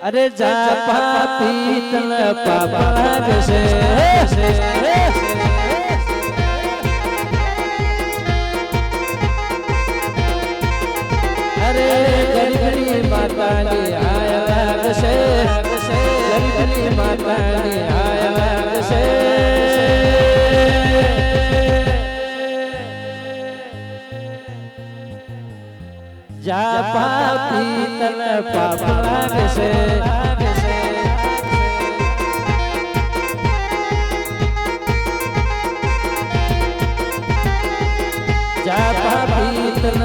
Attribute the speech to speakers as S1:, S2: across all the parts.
S1: અરે જા પાપી તન છે અરે ગરગડી માતાની આયા લાગશે પાપી તન પાપ લાગશે જા પાપી તન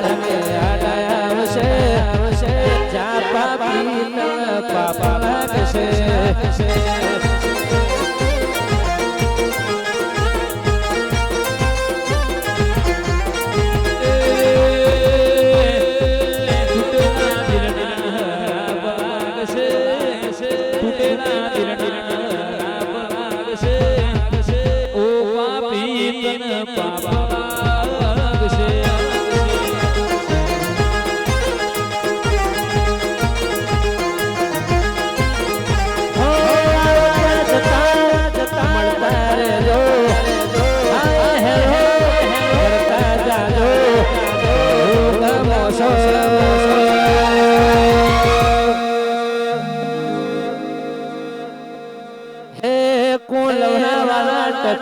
S1: તને આડા આવશે જા પાપી તન પાપ લાગશે i Yeah.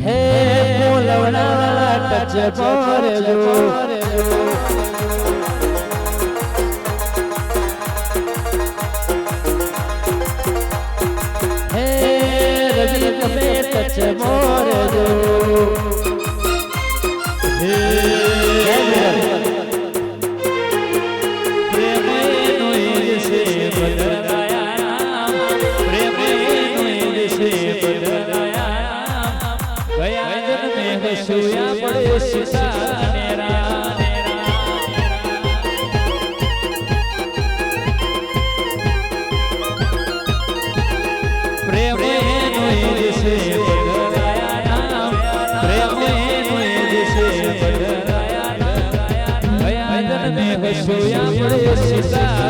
S1: Hey, pull out a touch of જોયા પડે સીતા નેરા પ્રેમ એનો દિશે પ્રેમ એનો દિશે પડે સીતા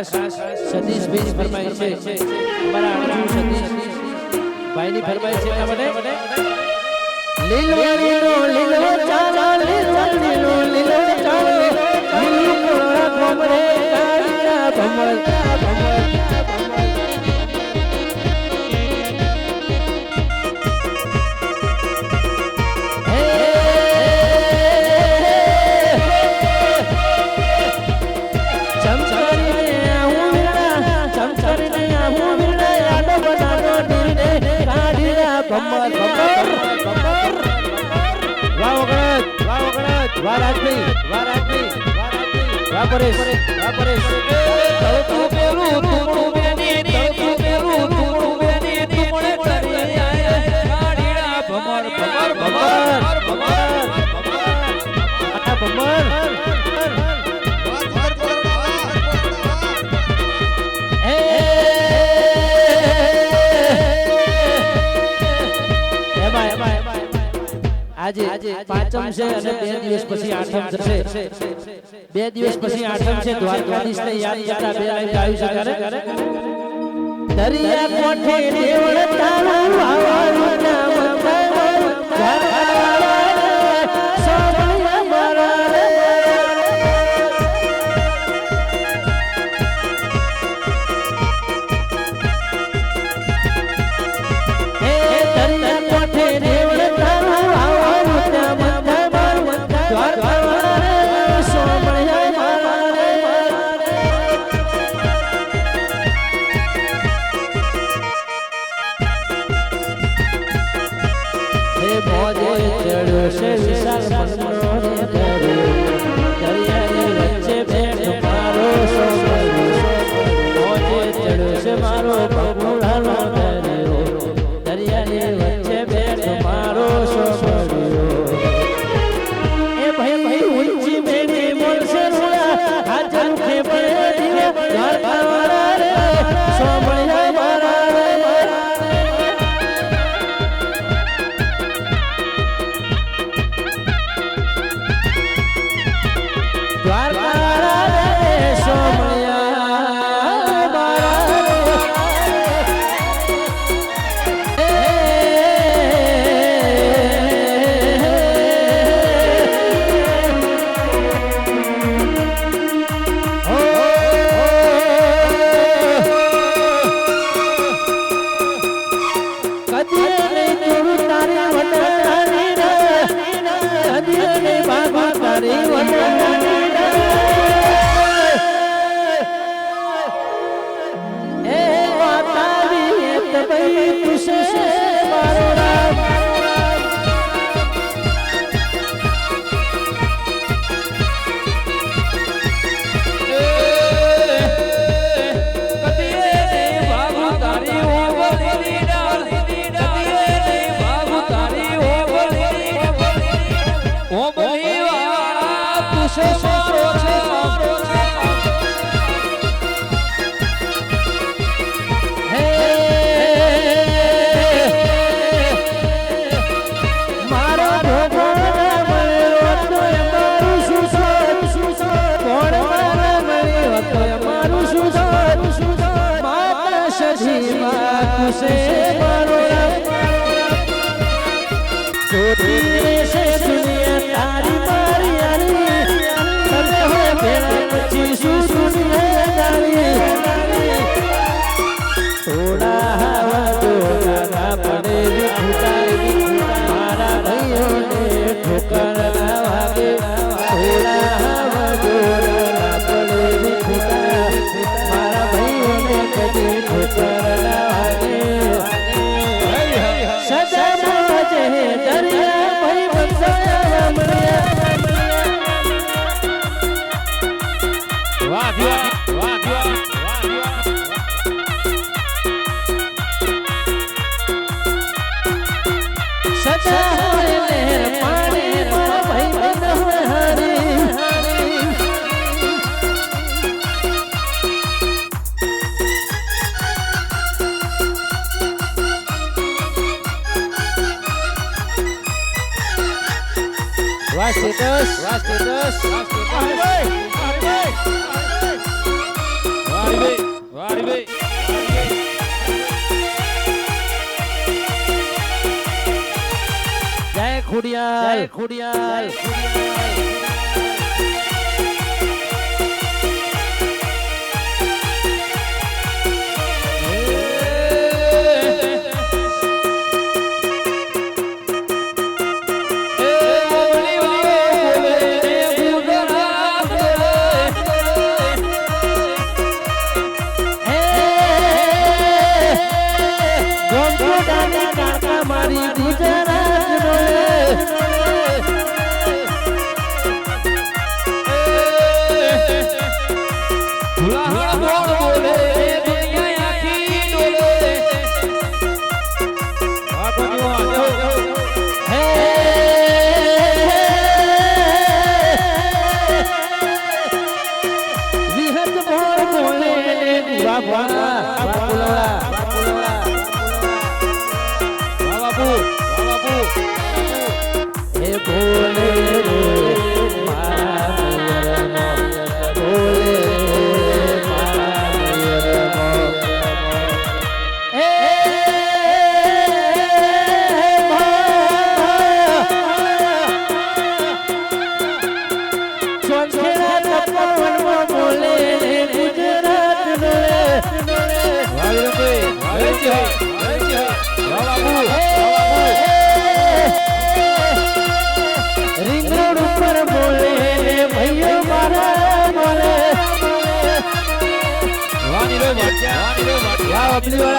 S1: રાસ સતીશભાઈ ફરમાય છે. અમારા અર્જુન સતીશ. ભાઈની ફરમાય છે એના માટે. લીલો લીલો લીલો ચાલા લીલો લીલો લીલો લીલો કોળા કાળિયા ભમર ભમર ભમર. ભૂમિને આડો બનાનો ડીને કાઢી ના ભમર ભમર. વાહ વગણત વાહ વગણત વાહ રાજવી વાહ રાજવી વાહ રાજવી વાહ પરેશ વાહ પરેશ. તું પેલું તું તું મેની આજે પાંચમ છે અને બે દિવસ પછી આઠમ થશે બે દિવસ પછી આઠમ છે. દ્વારકાધીશ ને યાદ કરતા બે લાઈન ગાયું છે ત્યારે દરિયા કોઠે દેવળ તારું આવવાનું સ્ટેટસ વાહ સ્ટેટસ વાહ સ્ટેટસ હરિભાઈ વાહ હરિભાઈ જય ખોડિયાલ જય
S2: ખોડિયાલ ખોડિયાલ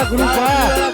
S1: વાહ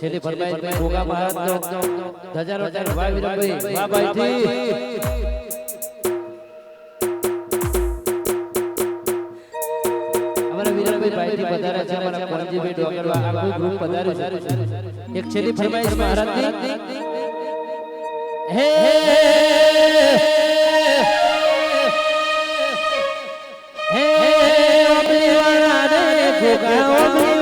S1: છેલ્લી ફરમાઈશ ભાઈ ગોગા મહારાજનો ધજારો ધજારો ભાઈ વિરમભાઈ વાહ ભાઈથી અમારા વિરમભાઈ ભાઈથી પધાર્યા છે અમારા કોણજીભાઈ ડોગરવા આખું ગ્રુપ પધાર્યું છે એક છેલ્લી ફરમાઈશ મહારાજની હે હે અબલી વાળા રે ગોગા અબલી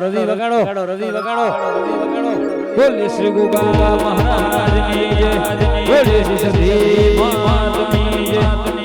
S1: રવિ વગાડો રવિ વગાડો
S2: બોલે શ્રી ગોપાલ મહારાજની જય. બોલે શ્રી સતી માત જય.